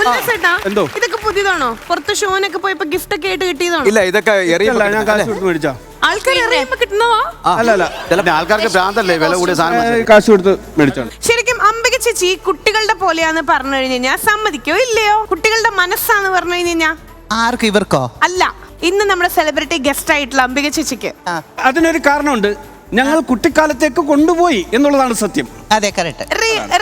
ഉല്ലാസേട്ടാ എന്തോ? ഇതൊക്കെ പുതിയതാണോ? പുറത്ത് ഷോനൊക്കെ പോയപ്പോ ഗിഫ്റ്റ് ഒക്കെ ആയിട്ട് കിട്ടിയതാണോ? ഇല്ല ഇതൊക്കെ എറിയല്ല ഞാൻ കാശ് കൊടുത്ത് മേടിച്ചാ. ആൾക്കാർ അറിയുമ്പോ കിട്ടുന്നതാ? അല്ല അല്ല. ചിലപ്പോ ആൾക്കാർക്ക് ഭ്രാന്തല്ലേ വില കൂടിയ സാധനം ഞാൻ കാശ് കൊടുത്ത് മേടിച്ചാണ് ശരിക്കും അംബിക ചേച്ചി കുട്ടികളുടെ പോലെയാന്ന് പറഞ്ഞു കഴിഞ്ഞു കഴിഞ്ഞാൽ സമ്മതിക്കോ ഇല്ലയോ? കുട്ടികളുടെ മനസ്സാന്ന് പറഞ്ഞു കഴിഞ്ഞു കഴിഞ്ഞാ? ആർക്ക് ഇവർക്കോ? അല്ല ഇന്ന് നമ്മുടെ സെലിബ്രിറ്റി ഗസ്റ്റ് ആയിട്ടുള്ള അംബിക ചേച്ചിക്ക്. അതിനൊരു കാരണമുണ്ട്. ഞങ്ങൾ കുട്ടിക്കാലത്തേക്ക് കൊണ്ടുപോയി എന്നുള്ളതാണ് സത്യം. അതെ കറക്റ്റ്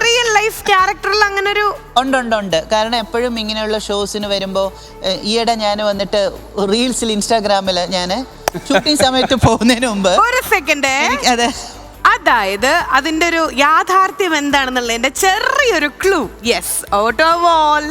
റിയൽ ലൈഫ് ക്യാരക്ടറിൽ അങ്ങനെ ഒരു ഉണ്ട് ഉണ്ട് ഉണ്ട്. കാരണം എപ്പോഴും ഇങ്ങനെയുള്ള ഷോസിന് വരുമ്പോ ഈയിടെ ഞാൻ വന്നിട്ട് റീൽസിൽ ഇൻസ്റ്റാഗ്രാമിൽ ഞാൻ ഷൂട്ടിംഗ് സമയത്ത് പോകുന്നതിന് മുമ്പ് ഒരു സെക്കൻഡ് അതെ. അതായത് അതിന്റെ ഒരു യാഥാർത്ഥ്യം എന്താണെന്നുള്ളതിന്റെ ചെറിയൊരു ക്ലൂ യെസ് ഓട്ടോ വോൾ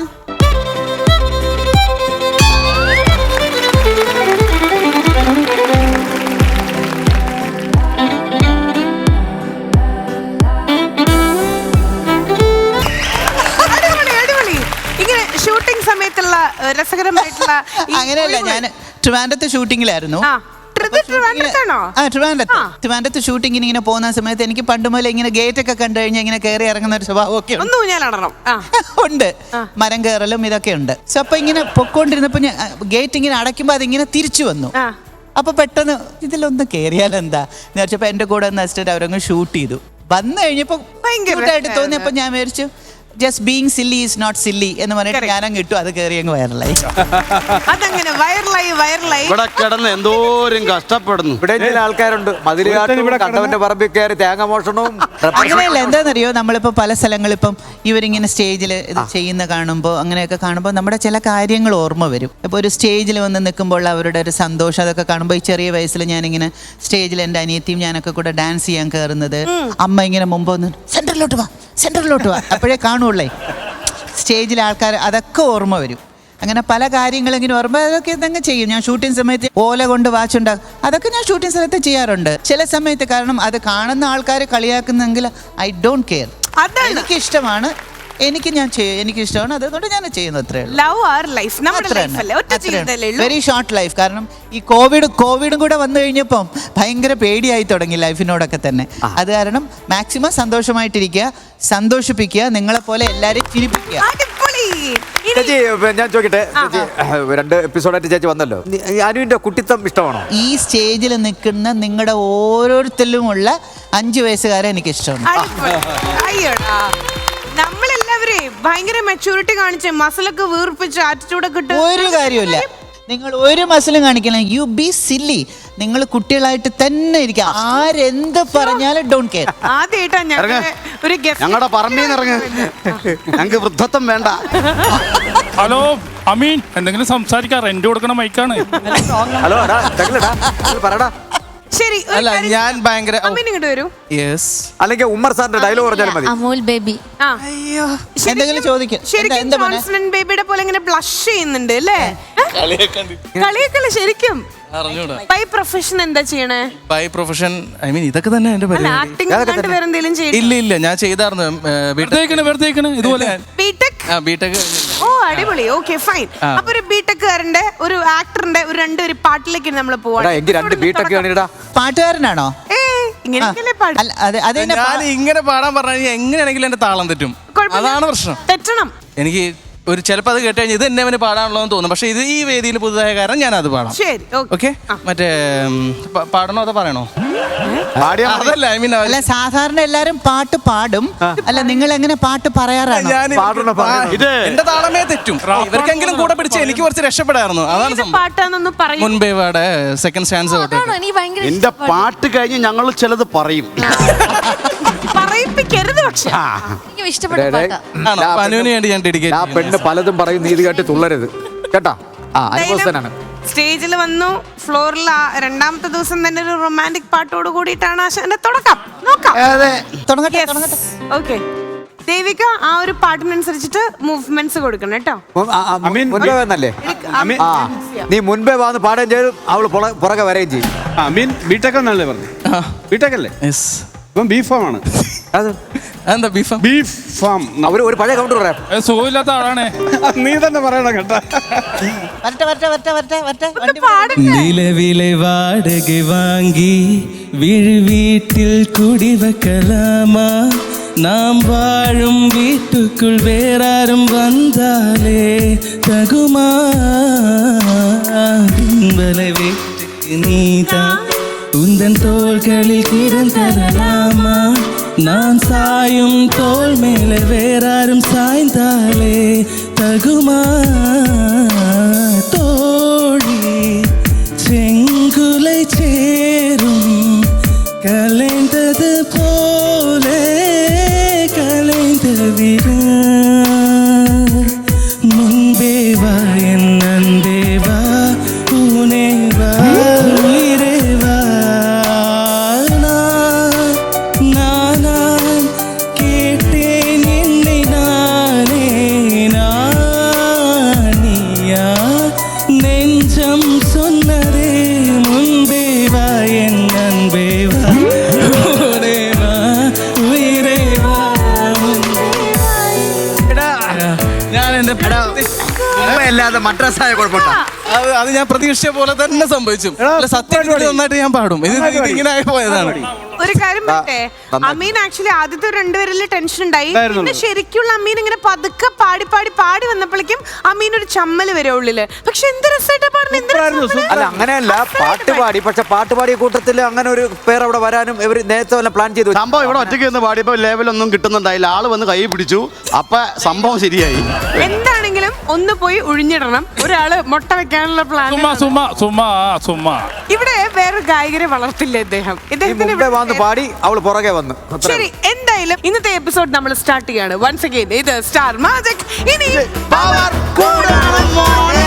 അങ്ങനെയല്ല ഞാൻ ട്രിവാൻഡത്തെ ഷൂട്ടിങ്ങിലായിരുന്നു. ട്രിവാൻഡത്ത്. ട്രിവാൻഡത്ത് ഷൂട്ടിങ്ങിന് ഇങ്ങനെ പോകുന്ന സമയത്ത് എനിക്ക് പണ്ട് മുതലേ ഇങ്ങനെ ഗേറ്റ് ഒക്കെ കണ്ടു കഴിഞ്ഞാൽ ഇങ്ങനെ കയറി ഇറങ്ങുന്ന ഒരു ഒന്ന് ഊഞ്ഞാലിടണം ഉണ്ട്. മരം കയറലും ഇതൊക്കെ ഉണ്ട്. സോ അപ്പൊ ഇങ്ങനെ പൊക്കോണ്ടിരുന്നപ്പോ ഞാൻ ഗേറ്റ് ഇങ്ങനെ അടയ്ക്കുമ്പോ അതിങ്ങനെ തിരിച്ചു വന്നു. അപ്പൊ പെട്ടെന്ന് ഇതിലൊന്ന് കയറിയാൽ എന്താ? എന്ന് വെച്ചപ്പോ എന്റെ കൂടെ ഒന്ന് അസിസ്റ്റന്റ് അവരങ്ങ് ഷൂട്ട് ചെയ്തു. വന്നു കഴിഞ്ഞപ്പോ ഭയങ്കര cute ആയിട്ട് രസായിരുന്നു. തോന്നിയപ്പോ ഞാൻ വിചാരിച്ചു just being silly is not silly എന്ന് പറഞ്ഞിട്ട്. ഞാനങ്ങ് ഇട്ടു. അത് കയറി അങ്ങ് വയറലായി അതങ്ങനെ? വൈറലായി വൈറലായി ഇവിടെ കിടന്ന് എന്തോരം കഷ്ടപ്പെടുന്നു. ഇവിടെ ചില ആൾക്കാരുണ്ട്. മതിലുകാട്ടും ഇവിടെ കണ്ടവന്റെ പറമ്പിൽ കയറി തേങ്ങ മോഷണവും അങ്ങനെയല്ല. എന്താണെന്നറിയോ നമ്മളിപ്പോൾ പല സ്ഥലങ്ങളിപ്പം ഇവരിങ്ങനെ സ്റ്റേജിൽ ഇത് ചെയ്യുന്ന കാണുമ്പോൾ അങ്ങനെയൊക്കെ കാണുമ്പോൾ നമ്മുടെ ചില കാര്യങ്ങൾ ഓർമ്മ വരും. ഇപ്പോൾ ഒരു സ്റ്റേജിൽ വന്ന് നിൽക്കുമ്പോൾ അവരുടെ ഒരു സന്തോഷം അതൊക്കെ കാണുമ്പോൾ ഈ ചെറിയ വയസ്സിൽ ഞാനിങ്ങനെ സ്റ്റേജിൽ എന്റെ അനിയത്തിയും ഞാനൊക്കെ കൂടെ ഡാൻസ് ചെയ്യാൻ കയറുന്നത് അമ്മ ഇങ്ങനെ മുമ്പ് ഒന്ന് സെന്ററിലോട്ട് വാ. സെന്ററിലോട്ട് വാ. അപ്പോഴേ കാണുള്ളേ. സ്റ്റേജിൽ ആൾക്കാർ അതൊക്കെ ഓർമ്മ വരും. അങ്ങനെ പല കാര്യങ്ങളെങ്കിലും ഓർമ്മ അതൊക്കെ ഇതങ്ങ് ചെയ്യും. ഞാൻ ഷൂട്ടിംഗ് സമയത്ത് ഓല കൊണ്ട് വാച്ച് ഉണ്ടാകും അതൊക്കെ ഞാൻ ഷൂട്ടിംഗ് സമയത്ത് ചെയ്യാറുണ്ട്. ചില സമയത്ത് കാരണം അത് കാണുന്ന ആൾക്കാർ കളിയാക്കുന്നെങ്കിൽ ഐ ഡോണ്ട് കെയർ. അതാണ്. എനിക്ക് ഞാൻ എനിക്ക് ഇഷ്ടമാണ്. അതുകൊണ്ട് ഞാൻ ചെയ്യുന്നത് അത്രേ ഉള്ളൂ. ലവ് ആർ ലൈഫ് നമ്മുടെ ലൈഫ് അല്ലേ? ഒറ്റ ജീവിതമല്ലേ ഉള്ളൂ. വെരി ഷോർട്ട് ലൈഫ് കാരണം ഈ കോവിഡ് കോവിഡും കൂടെ വന്നു കഴിഞ്ഞപ്പം ഭയങ്കര പേടിയായി തുടങ്ങി ലൈഫിനോടൊക്കെ തന്നെ. അത് കാരണം മാക്സിമം സന്തോഷമായിട്ടിരിക്കുക സന്തോഷിപ്പിക്കുക നിങ്ങളെ പോലെ എല്ലാവരെയും ചിരിപ്പിക്കുക. ചേച്ചി ഞാൻ ചോദിക്കട്ടെ? ചേച്ചി രണ്ട് എപ്പിസോഡായിട്ട് ചേച്ചി വന്നല്ലോ. അനുവിന്റെ കുട്ടിത്തം ഇഷ്ടമാണോ? ഈ സ്റ്റേജിൽ നിൽക്കുന്ന നിങ്ങളുടെ ഓരോരുത്തരിലുമുള്ള അഞ്ചു വയസ്സുകാരെ എനിക്ക് ഇഷ്ടമാണ് ഭയങ്കര മെച്ചൂരിറ്റി കാണിച്ച് മസിലൊക്കെ വീർപ്പിച്ച് ആറ്റിറ്റ്യൂഡൊക്കെ ഇട്ട് ഒരു കാര്യമില്ല നിങ്ങൾ ഒരു മസിലും കാണിക്കണം യു ബി സില്ലി നിങ്ങൾ കുട്ടികളായിട്ട് തന്നെ ഇരിക്കുക. ആരെന്ത് പറഞ്ഞാലും ഡോണ്ട് കെയർ ആദ്യമായിട്ടാ. ഒരു ഗസ്റ്റ് ഞങ്ങളുടെ പറമ്പിൽ നിന്ന് ഇറങ്ങ്. ഞങ്ങൾക്ക് വൃദ്ധത്വം വേണ്ട. ഹലോ അമീൻ. എന്തെങ്കിലും സംസാരിക്കാം. റെന്റ് കൊടുക്കണ മൈക്കാണ് ഹലോ എടാ, ഇതെങ്കിലെടാ, ഇത് പറടാ ശരി ഒരു അല്ല കാര്യം ഞാൻ ചെയ്യ്. ഭയങ്കര അമ്മീന് ഇങ്ങോട്ട് വരൂ. യെസ്. അല്ലെങ്കിൽ ഉമ്മർ സാറിന്റെ ഡയലോഗ് പറഞ്ഞാലും മതി. അമൂൽ ബേബി. ആ. എന്തെങ്കിലും ചോദിക്കും. ശരിക്കും എന്താ മോനെ? ജോൺസൺ ബേബിയുടെ പോലെ ഇങ്ങനെ ബ്ലഷ് ചെയ്യുന്നുണ്ട് അല്ലേ? കളിയൊക്കെ ശരിക്കും? അറിഞ്ഞൂടാ. ബൈ പ്രൊഫഷൻ എന്താ ചെയ്യണേ? ബൈ പ്രൊഫഷൻ ഐ മീൻ ഇതൊക്കെ തന്നെ എന്റെ അല്ല പരിപാടി. വേറെ എന്തെങ്കിലും ഇല്ല ഇല്ല ഞാൻ ചെയ്തായിരുന്നു വെറുതെ വെറുതെ ഇതുപോലെ ബിടെക് ഓ അടിപൊളി. ഓക്കെ ഫൈൻ അപ്പൊ ഒരു ബിടെക്കുകാരന്റെ ഒരു ആക്ടറിന്റെ ഒരു രണ്ട് ഒരു പാട്ടിലേക്ക് നമ്മൾ പോവാണ്. പാട്ടുകാരനാണോ? ഏ ഇങ്ങനെയൊക്കെയല്ലേ പാട്ട് അല്ല അത് അത് ഇങ്ങനെ പാടാൻ പറഞ്ഞാൽ എങ്ങനെയാണെങ്കിലും എന്റെ താളം തെറ്റും. അതാണ് പ്രശ്നം. തെറ്റണം. എനിക്ക് ഒരു ചിലപ്പോൾ അത് കേട്ട് കഴിഞ്ഞാൽ ഇത് എന്നെ അവന് പാടാനുള്ളതെന്ന് തോന്നും. പക്ഷെ ഇത് ഈ വേദിയിൽ പുതുതായ കാരണം ഞാൻ അത് പാടാം. ശരി ഓക്കെ ഓക്കെ മറ്റേ പാടണോ അതോ പറയണോ. അതല്ല ഐ മീൻ അല്ല സാധാരണ എല്ലാരും പാട്ട് പാടും. അല്ല നിങ്ങൾ എങ്ങനെ പാട്ട് പറയാറാണ്? ഞാൻ പാടണോ, പാടണോ? ഇത് എന്റെ താളമേ തെറ്റും. ഇവർക്കെങ്കിലും കൂടെ പിടിച്ച് എനിക്ക് കുറച്ച് രക്ഷപ്പെടായിരുന്നു. അതാണ് ഏത് സംഭവം. പാട്ടാന്നൊന്ന് പറയൂ. മുൻപേ വാടെ സെക്കൻഡ് സ്റ്റാൻസ് തൊട്ട്. അതാണോ എനിക്ക് ഭയങ്കര പാട്ട് കഴിഞ്ഞ് ഞങ്ങൾ ചിലത് പറയും. പറയിപ്പിക്കരുത് പക്ഷെ. എനിക്ക് ഇഷ്ടപ്പെട്ട ഡേ, ഡേ. പാട്ടാ. ആണോ? അപ്പൊ അനുവിന് വേണ്ടി ഞാൻ ആ പെണ്ണ് പലതും പറയും നീതി കേട്ട് തുള്ളരുത്. കേട്ടാ? ആ അനുഭവസ്ഥനാണ് സ്റ്റേജിൽ വന്നു ഫ്ലോറിൽ രണ്ടാമത്തെ ദിവസം തന്നെ ഒരു റൊമാന്റിക് പാട്ടോട് കൂടിയിട്ടാണ് ആശാന്റെ തുടക്കം. നോക്കാം. തുടങ്ങട്ടെ തുടങ്ങട്ടെ. ഓക്കെ ദേവിക ആ ഒരു പാട്ടിനനുസരിച്ചിട്ട് മൂവ്മെന്റ്സ് കൊടുക്കണം കേട്ടോ. മുൻപേ വന്നല്ലേ? നീ മുൻപേ വന്ന് പാടുകയും ചെയ്തു അവൾ പുറ- പുറകെ വരെയും ചെയ്യും. ആ മീൻ ബിടെക് എന്നല്ലേ പറഞ്ഞു? ബിടെക് അല്ലേ? യെസ് ഇപ്പം ബീഫ് ഫാം ആണ്. അത് എന്താ ബീഫ് ബീഫ് ഫാം അവര് ഒരു പഴയ കൗണ്ടർ പറയാം സുഖമില്ലാത്ത ആളാണേ നീ തന്നെ പറയണം കേട്ടാ വരട്ടെ വരട്ടെ വരട്ടെ വരട്ടെ വരട്ടെ വണ്ടി പാടണ്ടേ നിലവിലെ വാടക വാങ്ങി വീഴ് വീട്ടിൽ കുടിവെക്കലാമാ நாம் வாழும் வீட்டுக்குள் வேறாரும் வந்தாலே தகுமா விண்வலை வீட்டுக்கு நீதான் உந்தன் தோள்களில் கிடந்தரலாமா நான் சாயும் தோல் மேலே வேறாரும் சாய்ந்தாலே தகுமா? தோழி செங்குலை சேரும் கலைந்தது போ சொன்னதே അല്ലാതെ മദ്രാസായ കുഴപ്പമില്ല അത് അത് ഞാൻ പ്രതീക്ഷിച്ച പോലെ തന്നെ സംഭവിച്ചു. അല്ല സത്യം നന്നായിട്ട് ഞാൻ പാടും. ഇത് ഇത് ഇങ്ങനെ ആയി പോയതാണ് ഒരു കാര്യം പറ്റേ അമീൻ ആക്ച്വലി ആദ്യത്തെ രണ്ടുപേരിൽ ടെൻഷൻ ഉണ്ടായി. പിന്നെ ശരിക്കുള്ള അമീൻ ഇങ്ങനെ പതുക്കെ പാടി പാടി പാടി വന്നപ്പോഴേക്കും അമീൻ ഒരു ചമ്മൽ വരെ ഉള്ളിൽ. പക്ഷെ എന്ത് രസമായിട്ടാ പാടുന്നത് എന്ത് അല്ല അങ്ങനെയല്ല. പാട്ട് പാടി. പക്ഷെ പാട്ട് പാടിയ കൂട്ടത്തിൽ അങ്ങനെ ഒരു പേർ അവിടെ വരാനും ഇവർ നേരത്തെ വല്ല പ്ലാൻ ചെയ്തു വെച്ചു. സംഭവം ഇവിടെ ഒറ്റയ്ക്ക് നിന്ന് പാടിയപ്പോ ലെവലൊന്നും കിട്ടുന്നുണ്ടായില്ല. ആൾ വന്ന് കൈ പിടിച്ചു. അപ്പൊ സംഭവം ശരിയായി. എന്താണെങ്കിലും ഒന്ന് പോയി ഒഴിഞ്ഞിടണം ഒരാൾ മുട്ട വെക്കാനുള്ള പ്ലാൻ സുമ സുമ സുമ സുമ ഇവിടെ വേറെ ഗായകരെ വളർത്തില്ല ഇദ്ദേഹം. ഇദ്ദേഹത്തിന് ഇവിടെ വന്ന് പാടി അവൾ പുറകെ വന്നു. അത്രേ ശരി എന്തായാലും ഇന്നത്തെ എപ്പിസോഡ് നമ്മൾ സ്റ്റാർട്ട് ചെയ്യാണ്. വൺസ് അഗൈൻ ഇത് സ്റ്റാർ മാജിക് ഇനി പവർ കൂടണം മോനെ.